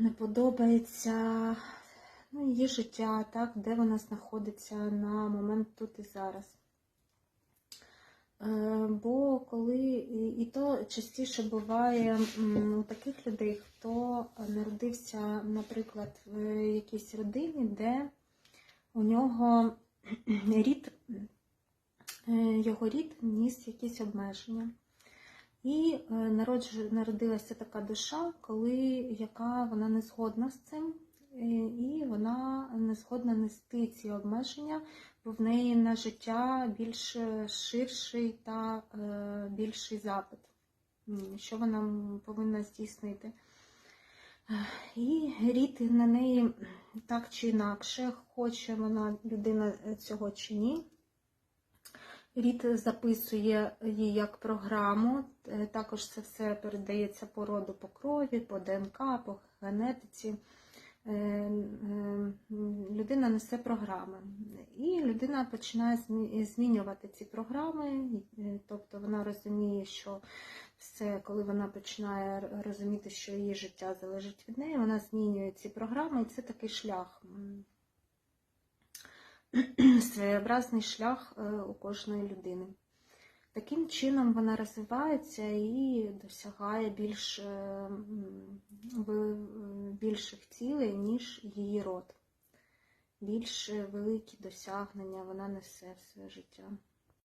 не подобається ну, її життя, так, де вона знаходиться на момент тут і зараз. Е, Бо коли і то частіше буває у таких людей, хто народився, наприклад, в якійсь родині, де у нього рід, е, його рід ніс якісь обмеження. І е, народилася така душа, коли яка вона не згодна з цим, е, і вона не згодна нести ці обмеження, бо в неї на життя більш ширший та е, більший запит, що вона повинна здійснити. Е, І рід на неї так чи інакше, хоче вона людина цього чи ні. Рід записує її як програму, е, також це все передається по роду, по крові, по ДНК, по генетиці. Е, е, Людина несе програми. І людина починає змінювати ці програми, тобто вона розуміє, що все, коли вона починає розуміти, що її життя залежить від неї, вона змінює ці програми, і це такий шлях. своєобразний шлях е, у кожної людини. Таким чином вона розвивається і досягає більш, е, е, більших цілей, ніж її род. Більш великі досягнення вона несе в своє життя.